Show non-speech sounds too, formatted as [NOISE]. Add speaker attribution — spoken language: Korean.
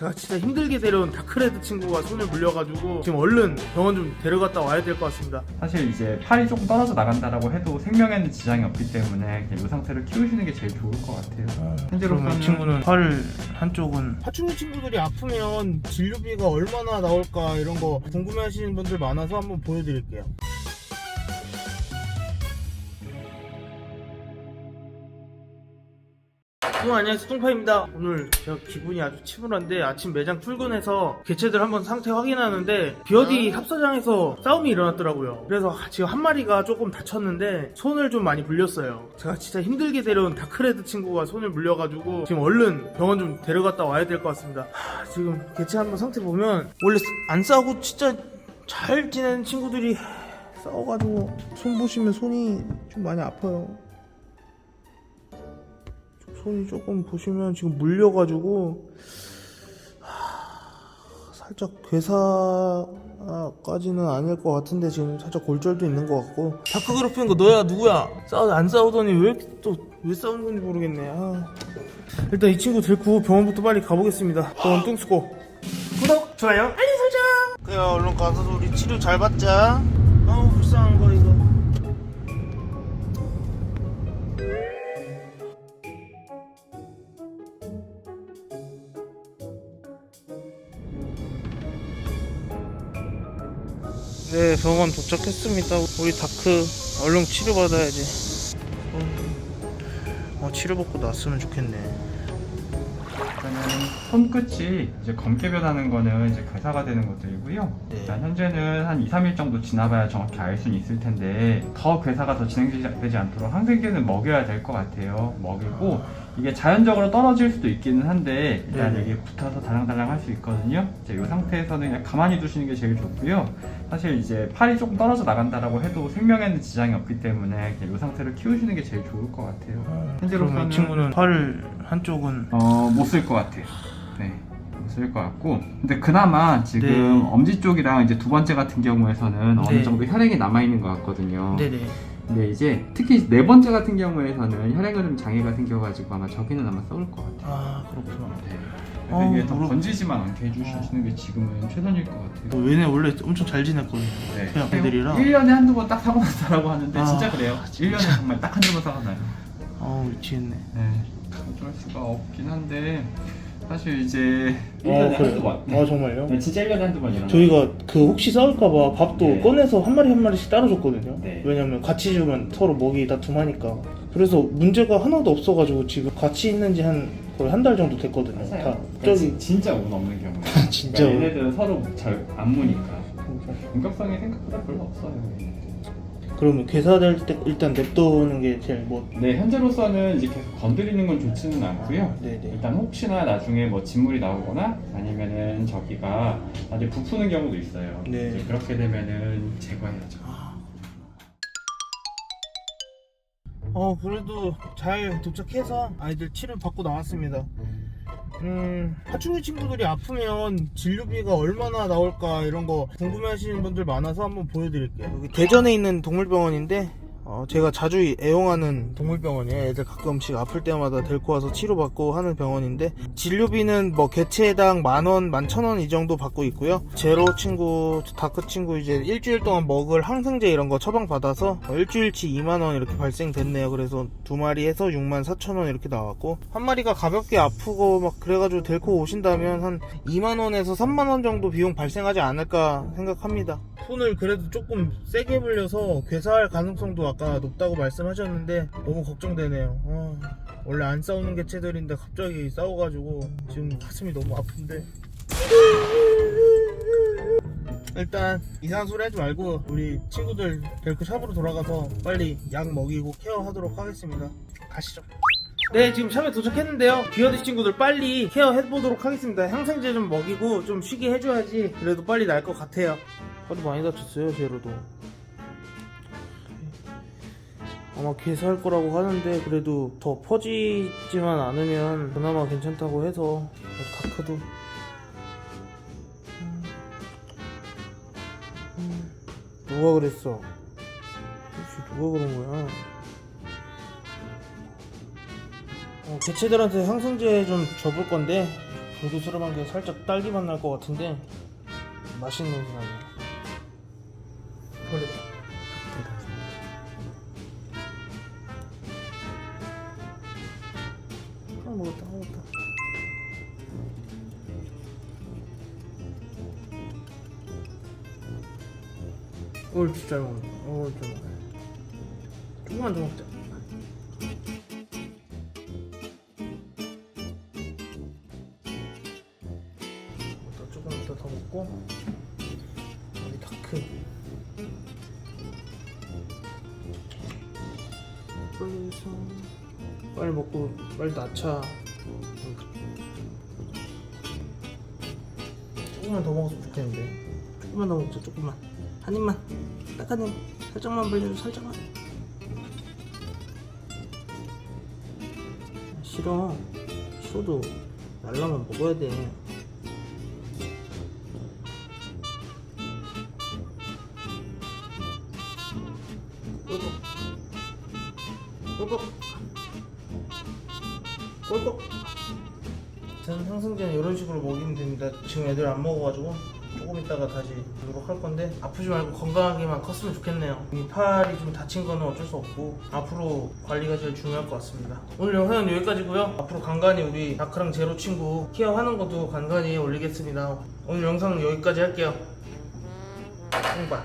Speaker 1: 제가 진짜 힘들게 데려온 다크레드 친구가 손을 물려가지고 지금 얼른 병원 좀 데려갔다 와야 될 것 같습니다.
Speaker 2: 사실 이제 팔이 조금 떨어져 나간다라고 해도 생명에는 지장이 없기 때문에 그냥 이 상태를 키우시는 게 제일 좋을 것 같아요. 현재로서는
Speaker 1: 이 친구는 팔 한쪽은 파충류 친구들이 아프면 진료비가 얼마나 나올까 이런 거 궁금해하시는 분들 많아서 한번 보여드릴게요. 형 안녕하세요. 똥파입니다. 오늘 제가 기분이 아주 치밀한데 아침 매장 출근해서 개체들 한번 상태 확인하는데 비어디 합사장에서 싸움이 일어났더라고요. 그래서 지금 한 마리가 조금 다쳤는데 손을 좀 많이 물렸어요. 제가 진짜 힘들게 데려온 다크레드 친구가 손을 물려가지고 지금 얼른 병원 좀 데려갔다 와야 될 것 같습니다. 하, 지금 개체 한번 상태 보면 원래 안 싸우고 진짜 잘 지내는 친구들이 싸워가지고 손 보시면 손이 좀 많이 아파요 손이 조금 보시면 지금 물려가지고 하, 살짝 괴사까지는 아닐 것 같은데 지금 살짝 골절도 있는 것 같고. 다크 괴롭히는 거 너야 누구야? 싸우 안 싸우더니 왜 이렇게 또 왜 싸우는 건지 모르겠네. 아. 일단 이 친구 데리고 병원부터 빨리 가보겠습니다. 병원 뚱수고. 구독 좋아요. 알림 설정! 그래 얼른 가서 우리 치료 잘 받자. 아우 불쌍한 거 네, 병원 도착했습니다. 우리 다크 얼른 치료받아야지. 어, 치료받고 났으면 좋겠네.
Speaker 2: 일단은 손끝이 이제 검게 변하는 거는 이제 괴사가 되는 것들이고요.
Speaker 1: 네.
Speaker 2: 일단 현재는 한 2, 3일 정도 지나봐야 정확히 알 수는 있을 텐데 더 괴사가 더 진행되지 않도록 항생제는 먹여야 될 것 같아요. 먹이고 이게 자연적으로 떨어질 수도 있기는 한데 일단
Speaker 1: 네네.
Speaker 2: 이게 붙어서 달랑달랑 할 수 있거든요. 이제 이 상태에서는 그냥 가만히 두시는 게 제일 좋고요. 사실 이제 팔이 조금 떨어져 나간다라고 해도 생명에는 지장이 없기 때문에 그냥 이 상태를 키우시는 게 제일 좋을 것 같아요.
Speaker 1: 그러면
Speaker 2: 현재로서는
Speaker 1: 이 친구는 팔 한쪽은
Speaker 2: 어, 못 쓸 것 같아요. 네. 못쓸것 같고. 근데 그나마 지금
Speaker 1: 네.
Speaker 2: 엄지 쪽이랑 이제 두 번째 같은 경우에서는
Speaker 1: 네.
Speaker 2: 어느 정도 혈액이 남아 있는 것 같거든요.
Speaker 1: 네네.
Speaker 2: 근데 이제 특히 네 번째 같은 경우에서는 혈액 흐름 장애가 생겨가지고 아마 저기는 아마 썩을 것 같아요.
Speaker 1: 아 그렇구나.
Speaker 2: 네.
Speaker 1: 어,
Speaker 2: 그래서 이게 더
Speaker 1: 모르-
Speaker 2: 번지지만 않게 해주시는 게 지금은 최선일 것 같아요.
Speaker 1: 어, 얘네 원래 엄청 잘 지냈거든요.
Speaker 2: 네.
Speaker 1: 그냥 애들이랑.
Speaker 2: 1년에 한두 번 딱 사고 난다라고 하는데
Speaker 1: 아,
Speaker 2: 진짜 그래요. 1년에 정말 딱 한두 번 사고 나요.
Speaker 1: 아우 미치겠네.
Speaker 2: 네. 어쩔 수가 없긴 한데 사실 이제
Speaker 1: 아 그래요? 아 정말요?
Speaker 2: 네, 진짜 1년에 한두 번 일어나요.
Speaker 1: 저희가 그 혹시 싸울까봐 밥도
Speaker 2: 네.
Speaker 1: 꺼내서 한 마리 한 마리씩 따로 줬거든요.
Speaker 2: 네.
Speaker 1: 왜냐면 같이 주면 서로 먹이 다 두마니까. 그래서 문제가 하나도 없어가지고 지금 같이 있는지 한 거의 한 달 정도 됐거든요. 다
Speaker 2: 저기
Speaker 1: 저기
Speaker 2: 진짜 운 없는 경우. [LAUGHS]
Speaker 1: 진짜
Speaker 2: 그러니까
Speaker 1: 운.
Speaker 2: 얘네들은 서로 잘 안 무니까 공격성이 생각보다 별로 없어요.
Speaker 1: 그러면 괴사될 때 일단 냅두는 게 제일 뭐.
Speaker 2: 네 현재로서는 이제 계속 건드리는 건 좋지는 않고요.
Speaker 1: 네네.
Speaker 2: 일단 혹시나 나중에 뭐 진물이 나오거나 아니면은 저기가 나중에 부푸는 경우도 있어요.
Speaker 1: 네.
Speaker 2: 이제 그렇게 되면은 제거해야죠.
Speaker 1: 어 그래도 잘 도착해서 아이들 치료 받고 나왔습니다. 음 파충류 친구들이 아프면 진료비가 얼마나 나올까 이런 거 궁금해하시는 분들 많아서 한번 보여드릴게요. 여기 대전에 있는 동물병원인데 어, 제가 자주 애용하는 동물병원이에요. 애들 가끔씩 아플 때마다 데리고 와서 치료받고 하는 병원인데 진료비는 뭐 개체당 만 원, 만 천 원 이 정도 받고 있고요. 제로 친구, 다크 친구 이제 일주일 동안 먹을 항생제 이런 거 처방 받아서 어, 일주일치 2만 원 이렇게 발생됐네요. 그래서 두 마리 해서 6만 4천 원 이렇게 나왔고 한 마리가 가볍게 아프고 막 그래가지고 데리고 오신다면 한 2만 원에서 3만 원 정도 비용 발생하지 않을까 생각합니다. 손을 그래도 조금 세게 물려서 괴사할 가능성도 높다고 말씀하셨는데 너무 걱정되네요. 아, 원래 안 싸우는 개체들인데 갑자기 싸워가지고 지금 가슴이 너무 아픈데. 일단 이상한 소리 하지 말고 우리 친구들 데리고 샵으로 돌아가서 빨리 약 먹이고 케어하도록 하겠습니다. 가시죠. 네 지금 샵에 도착했는데요 비어드 친구들 빨리 케어해보도록 하겠습니다 항생제 좀 먹이고 좀 쉬게 해줘야지 그래도 빨리 날 것 같아요 허리 많이 다쳤어요 제로도 아마 괴사할 거라고 하는데 그래도 더 퍼지지만 않으면 그나마 괜찮다고 해서 다크도 음. 음. 누가 그랬어 혹시 누가 그런 거야 어, 개체들한테 항생제 좀 줘볼 건데 고소스름한 게 살짝 딸기 맛 날 것 같은데 맛있는 냄새 나네요. 올 진짜 잘. 올잘 먹네. 조금만 더 먹자. 또 조금 이따 더 먹고 우리 다크 해서 빨리 먹고 빨리 낳자 조금만 더 먹었으면 좋겠는데 조금만 더 먹자 조금만 한 입만. 딱 한 입 살짝만 벌려줘 살짝만. 싫어. 싫어도 날라면 먹어야 돼. 꿀꺽. 꿀꺽. 꿀꺽. 저는 항상 그냥 이런 식으로 먹이면 됩니다. 지금 애들 안 먹어가지고 조금 있다가 다시 하도록 할 건데 아프지 말고 건강하게만 컸으면 좋겠네요. 이 팔이 좀 다친 거는 어쩔 수 없고 앞으로 관리가 제일 중요할 것 같습니다. 오늘 영상은 여기까지고요. 앞으로 간간히 우리 다크랑 제로 친구 케어하는 것도 간간히 올리겠습니다. 오늘 영상은 여기까지 할게요. 응, 봐